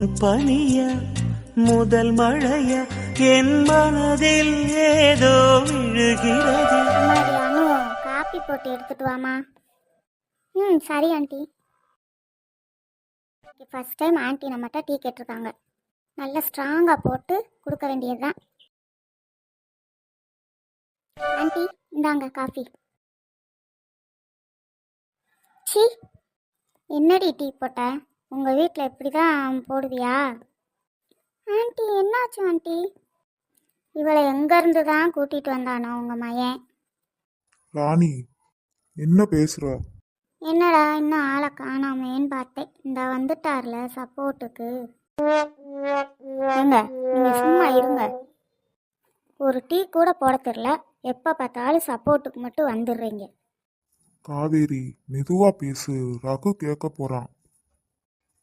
பனிய முதல் மழைய என் மனதில் ஏதோ விழுகிறது. அம்மாடி அனு காப்பி போட்டு எடுத்துட்டு வாமா ம் சரி ஆண்டி. ஃபர்ஸ்ட் டைம் ஆண்டி நம்மகிட்ட டீ கேட்டிருக்காங்க. நல்லா ஸ்ட்ராங்காக போட்டு கொடுக்க வேண்டியது தான் ஆண்டி இந்தாங்க காஃபி சி என்னடி டீ போட்ட? உங்கள் வீட்டில் இப்படி தான் போடுவியா? ஆண்டி என்னாச்சு ஆண்டி? இவளை எங்கேருந்து தான் கூட்டிகிட்டு வந்தானோ உங்கள் மயன் ராணி என்ன பேசுற? என்னடா இன்னும் ஆளை காணாமேன்னு பார்த்தேன். இந்த வந்துட்டார்ல சப்போர்ட்டுக்கு. ஏங்க நீங்க சும்மா இருங்க. ஒரு டீ கூட போட தெரில எப்போ பார்த்தாலும் சப்போர்ட்டுக்கு மட்டும் வந்துடுறீங்க. காவேரி மெதுவா பேசு. ரகு கேட்க போறான்.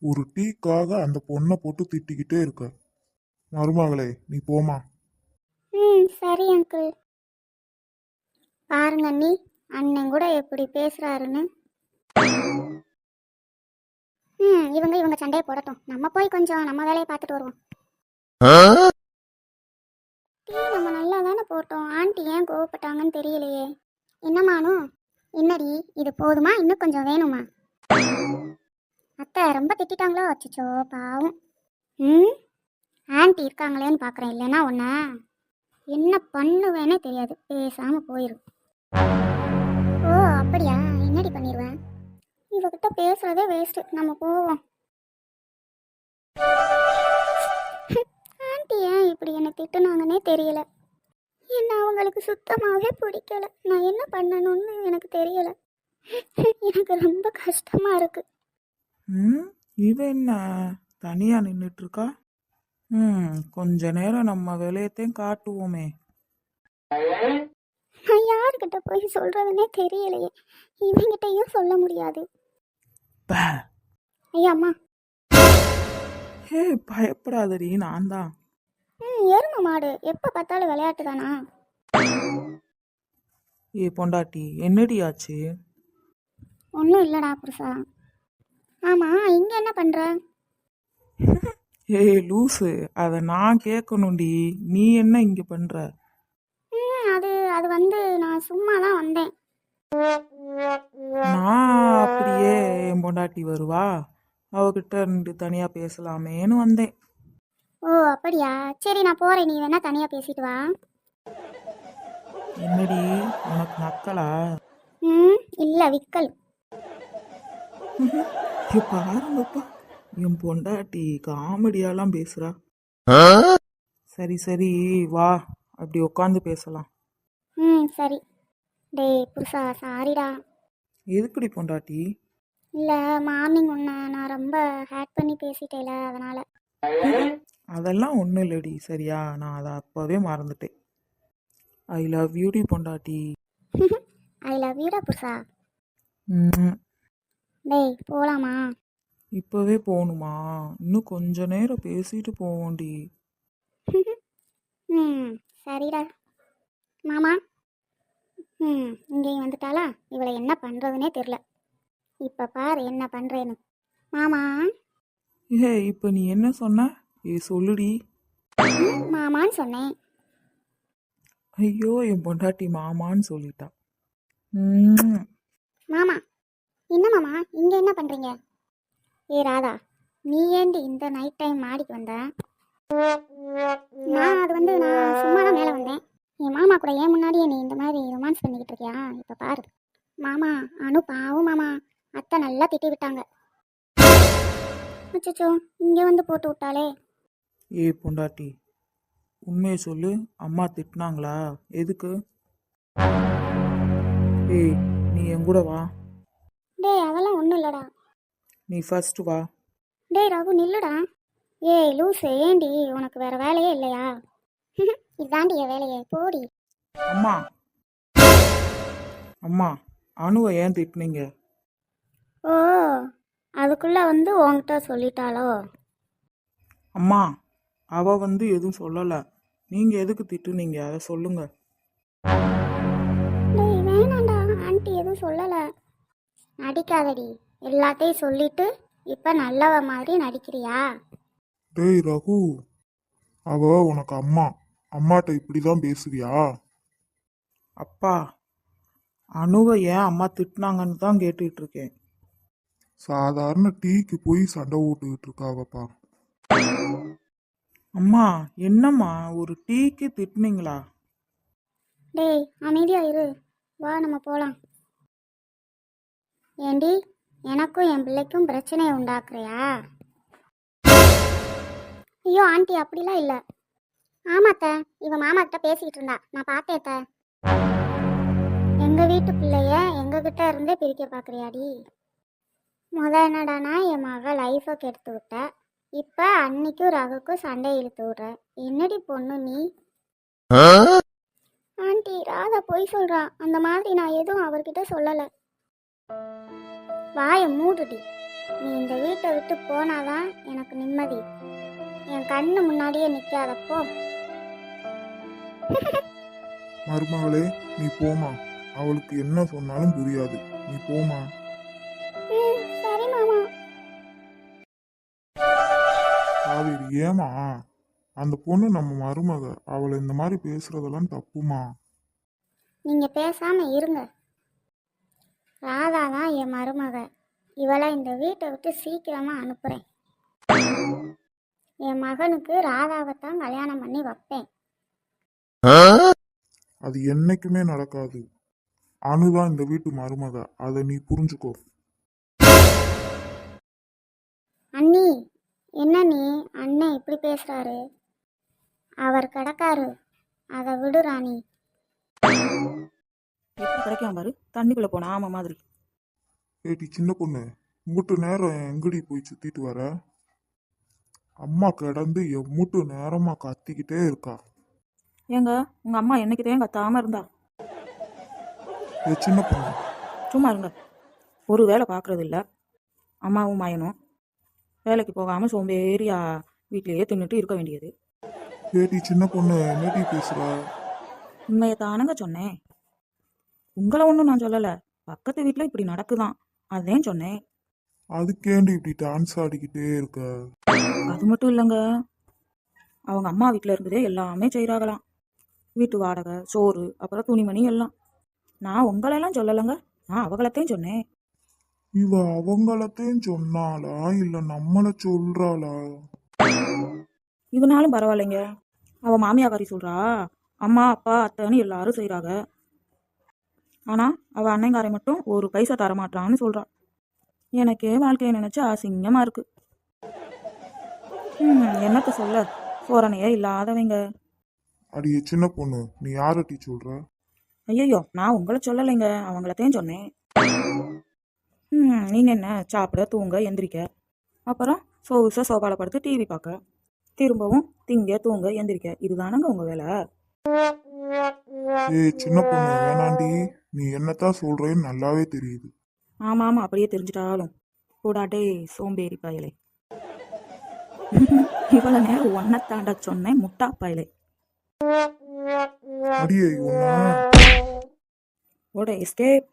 ஒரு டீக்காக அந்த பொண்ணை போட்டு திட்டிக்கிட்டே இருக்க. மருமகளே நீ போமா ம் சரி அங்கிள் பாருங்க நீ அண்ணன் கூட எப்படி பேசுறாருன்னு. ம் இவங்க இவங்க சண்டையை போடட்டும். நம்ம போய் கொஞ்சம் நம்ம வேலையை பார்த்துட்டு வருவோம். டீ நம்ம நல்லா தானே போட்டோம். ஆண்டி ஏன் கோவப்பட்டாங்கன்னு தெரியலையே. என்னமானு என்னடி இது போதுமா? இன்னும் கொஞ்சம் வேணுமா? அத்தை ரொம்ப திட்டிட்டாங்களோ? அச்சச்சோ பாவம். ம்? ஆண்டி இருக்காங்களேன்னு பார்க்குறேன் இல்லைன்னா ஒன்று என்ன பண்ணுவேனே தெரியாது. பேசாம போயிரு. ஓ அப்படியா? என்னடி பண்ணிடுவேன் இவகிட்ட பேசுறதே வேஸ்ட் நம்ம போவோம். ஆண்டி ஏன் இப்படி என்னை திட்டுனாங்கன்னே தெரியல. என்ன அவங்களுக்கு சுத்தமாகவே பிடிக்கல. நான் என்ன பண்ணணும்னு எனக்கு தெரியல. எனக்கு ரொம்ப கஷ்டமா இருக்கு. ம் இவ என்ன? தனியா நின்றுட்டு இருக்கா ம் கொஞ்ச நேரம் நம்ம வேலையத்தையும் காட்டுவோமே. நான் யாருக்கிட்ட போய் சொல்றதுனே தெரியலையே. இவங்கிட்டயும் சொல்ல முடியாது. ப. ஐயா அம்மா. ஹே பயப்படாதடி நான் தான். ம் எருமை மாடு. எப்போ பார்த்தாலும் விளையாட்டு தானா? ஏ பொண்டாட்டி என்னடி ஆச்சு? ஒன்றும் இல்லைடா புருஷா. ஆமாம் இங்கே என்ன பண்ணுற ஏய் லூசு அதை நான் கேட்கணும்டி நீ என்ன இங்க பண்ற? ம் அது அது வந்து நான் சும்மா தான் வந்தேன். நான் அப்படியே என் பொண்டாட்டி வருவா? அவகிட்ட ரெண்டு தனியா பேசலாமேன்னு வந்தேன். ஓ அப்படியா? சரி நான் போகிறேன் நீ வேணா தனியாக பேசிட்டு வா. என்னடி உனக்கு நக்கலா? ம் இல்லை விக்கல். ஏ பாருங்கப்பா என் பொண்டாட்டி காமெடியாலாம் பேசுறா. சரி சரி வா. அப்படி உட்காந்து பேசலாம். ம் சரி. டேய் புருஷா சாரிடா. எதுக்குடி பொண்டாட்டி? இல்லை மார்னிங் ஒன்று நான் ரொம்ப ஹேட் பண்ணி பேசிட்டேல அதனால். அதெல்லாம் ஒன்றும் இல்லடி சரியா? நான் அதை அப்போவே மறந்துட்டேன். ஐ லவ் யூடி பொண்டாட்டி. ஐ லவ் யூடா புருஷா. ம், டேய் போகலாமா இப்போவே போகணுமா இன்னும் கொஞ்ச நேரம் பேசிட்டு போவோண்டி. ம் சரிடா. மாமா ம் இங்கேயும் வந்துட்டாளா? இவளை என்ன பண்ணுறதுனே தெரில இப்போ பாரு என்ன பண்ணுறேன்னு மாமா? ஏ இப்போ நீ என்ன சொன்ன? ஏ சொல்லுடி. ம், மாமான்னு சொன்னேன். ஐயோ என் பொண்டாட்டி மாமான்னு சொல்லிட்டா. மாமா என்ன மாமா இங்கே என்ன பண்ணுறீங்க ஏ ராதா நீ ஏண்டி இந்த நைட் டைம் மாடிக்கு வந்த? நான் அது வந்து நான் சும்மா தான் மேலே வந்தேன். என் மாமா கூட ஏன் முன்னாடியே நீ இந்த மாதிரி ரொமான்ஸ் பண்ணிக்கிட்டு இருக்கியா? இப்போ பாரு. மாமா அனு பாவும் மாமா. அத்தை நல்லா திட்டி விட்டாங்க. அச்சோ இங்கே வந்து போட்டு விட்டாளே. ஏ பொண்டாட்டி உண்மையை சொல்லு அம்மா திட்டினாங்களா? எதுக்கு? ஏய் நீ என் கூட வா. டேய் அதெல்லாம் ஒன்றும் இல்லைடா. நீ ஃபர்ஸ்ட் வா. டேய் ரகு நில்லுடா. ஏய் லூசு ஏண்டி உனக்கு வேற வேலையே இல்லையா? இதாண்டி என் வேலையே போடி. அம்மா. அம்மா அணுவை ஏன் திட்டினீங்க? ஓ அதுக்குள்ள வந்து உன்கிட்ட சொல்லிட்டாளோ? அம்மா அவ வந்து எதுவும் சொல்லலை. நீங்க எதுக்கு திட்டுனீங்க? அதை சொல்லுங்க. டேய் வேணாண்டா ஆண்டி எதுவும் சொல்லலை. நடிக்காதடி. எல்லாத்தையும் சொல்லிட்டு இப்போ நல்லவ மாதிரி நடிக்கிறியா? டேய் ரகு. அவ உனக்கு அம்மா. அம்மாட்ட இப்படிதான் பேசுவியா? அப்பா அணுவை ஏன் அம்மா திட்டினாங்கன்னு தான் கேட்டுட்டு இருக்கேன் சாதாரண டீக்கு போய் சண்டை போட்டுக்கிட்டு இருக்காவப்பா அம்மா என்னம்மா ஒரு டீக்கு திட்டுனீங்களா? டேய் அமைதியா இரு. வா நம்ம போலாம். ஏண்டி எனக்கும் என் பிள்ளைக்கும் பிரச்சனையை உண்டாக்குறியா? ஐயோ ஆண்டி அப்படிலாம் இல்லை. ஆமாத்த இவ மாமா கிட்ட பேசிக்கிட்டு இருந்தா. நான் பார்த்தேத்த எங்க வீட்டு பிள்ளைய எங்க கிட்ட இருந்தே பிரிக்க பாக்குறியாடி முத என்னடானா என் மக லைஃபை கெடுத்து விட்ட. இப்ப அன்னைக்கும் ரகுக்கும் சண்டை இழுத்து விடுற. என்னடி பொண்ணு நீ? ஆண்டி ராதா பொய் சொல்றா. அந்த மாதிரி நான் எதுவும் அவர்கிட்ட சொல்லல. வாய மூடுடி. நீ இந்த வீட்டை விட்டு போனாதான் எனக்கு நிம்மதி. என் கண்ணு முன்னாடியே நிக்காதப்போ மருமகளே நீ போமா அவளுக்கு என்ன சொன்னாலும் புரியாது. நீ போமா சரி மாமா. காவேரி ஏமா அந்த பொண்ணு நம்ம மருமக. அவளை இந்த மாதிரி பேசுறதெல்லாம் தப்புமா? நீங்க பேசாம இருங்க. ராதா தான் என் மருமக. இவளை இந்த வீட்டை விட்டு சீக்கிரமா அனுப்புறேன். என் மகனுக்கு ராதாவை தான் கல்யாணம் பண்ணி வைப்பேன். அது என்னைக்குமே நடக்காது. அனுதான் இந்த வீட்டு மருமக. அதை நீ புரிஞ்சுக்கோ. அண்ணி என்ன நீ அண்ணன் இப்படி பேசுறாரு. அவர் கிடக்காரு அதை விடு ராணி. கிடைக்காம பாரு. தண்ணிக்குள்ள போன ஆமை மாதிரி ஏட்டி சின்ன பொண்ணு. மூட்டு நேரம் எங்கடி போய் சுத்திட்டு வர? அம்மா கிடந்து எம்மூட்டு நேரமா கத்திக்கிட்டே இருக்கா. ஏங்க உங்க அம்மா என்னைக்குதான் கத்தாம இருந்தா? ஏ சின்ன பொண்ணு. சும்மா இருங்க. ஒரு வேலை பார்க்கறது இல்ல. அம்மாவும் மயனும். வேலைக்கு போகாம சோம்பேறியா வீட்டிலேயே தின்னுட்டு இருக்க வேண்டியது. ஏட்டி சின்ன பொண்ணு என்னடி பேசுற? உண்மையை தானங்க சொன்னேன். உங்களை ஒன்றும் நான் சொல்லலை. பக்கத்து வீட்டில் இப்படி நடக்குதான். அதான் சொன்னேன். அதுக்கேண்டி இப்படி டான்ஸ் ஆடிக்கிட்டே இருக்க? அது மட்டும் இல்லைங்க. அவங்க அம்மா வீட்டில் இருந்ததே எல்லாமே செய்கிறாங்களாம் வீட்டு வாடகை சோறு அப்புறம் துணிமணி எல்லாம். நான் உங்களெல்லாம் சொல்லலைங்க. நான் அவங்களத்தையும் சொன்னேன். இவ அவங்களத்தையும் சொன்னாளா? இல்ல நம்மள சொல்றாளா? இதனாலும் பரவாயில்லைங்க. அவள் மாமியாக்காரி சொல்கிறா அம்மா அப்பா அத்தைன்னு எல்லாரும் செய்கிறாங்க ஆனால் அவள் அண்ணங்காரை மட்டும் ஒரு பைசா தரமாட்டான்னு சொல்கிறா எனக்கே வாழ்க்கையை நினச்சி அசிங்கமாக இருக்கு. ம் என்னத்த சொல்ல? சோரணையே இல்லாதவங்க. அடியே சின்ன பொண்ணு நீ யாரட்டி சொல்ற? ஐயோ நான் உங்களை சொல்லலைங்க. அவங்களத்தையும் சொன்னேன். ம் நீங்கள் என்ன சாப்பிட தூங்க எந்திரிக்க? அப்புறம் சொகுச சோபாவில் படுத்து டிவி பார்க்க. திரும்பவும் திங்க தூங்க எந்திரிக்க. இதுதானங்க உங்கள் வேலை? ஏய் சின்ன பொண்ணு வேணாண்டி நீ என்னத்தான் சொல்றேன்னு நல்லாவே தெரியுது. ஆமாம் ஆமாம் அப்படியே தெரிஞ்சிட்டாலும். கூடாட்டே சோம்பேறி பயலே. இவ்வளோ நேரம் ஒன்றை தாண்ட சொன்னேன் முட்டா பயலே. அடியே ஓட எஸ்கேப்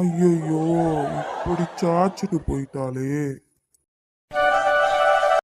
ஐயோ இப்படி சாச்சிட்டு போயிட்டாளே.